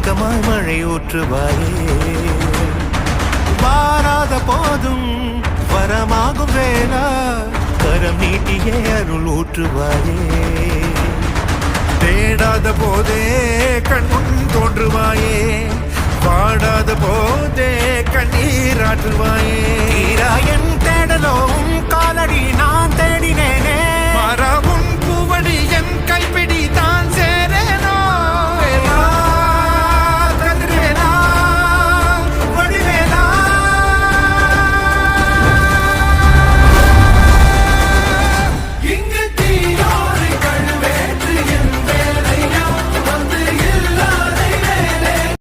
வான்மேகமாய் மழை ஊற்றுவாயே. வாராத போதும் வரமாகும் வேளா கரம் நீட்டியே அருள் ஊற்றுவாயே. தேடாத போதே கண் தோன்றுவாயே. பாடாத போதே கண்ணீராற்றுவாயே